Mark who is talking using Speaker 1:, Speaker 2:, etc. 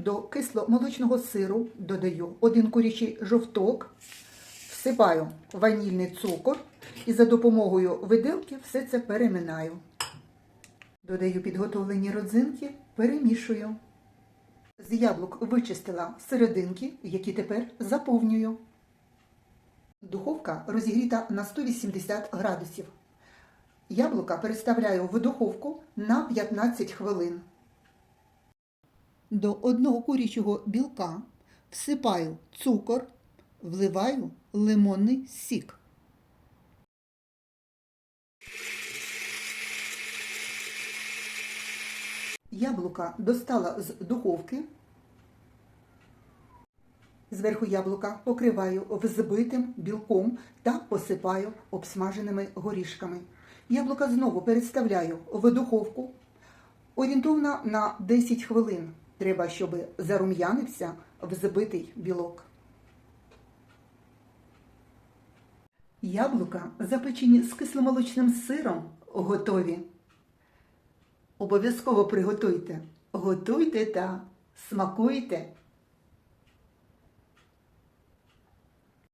Speaker 1: до кисломолочного сиру додаю один курячий жовток, всипаю ванільний цукор і за допомогою виделки все це переминаю. Додаю підготовлені родзинки, перемішую. З яблук вичистила серединки, які тепер заповнюю. Духовка розігріта на 180 градусів. Яблука переставляю в духовку на 15 хвилин. До одного курячого білка всипаю цукор, вливаю лимонний сік. Яблука достала з духовки. Зверху яблука покриваю взбитим білком та посипаю обсмаженими горішками. Яблука знову переставляю в духовку. Орієнтовно на 10 хвилин. Треба, щоб зарум'янився взбитий білок. Яблука, запечені з кисломолочним сиром, готові. Обов'язково приготуйте. Готуйте та смакуйте.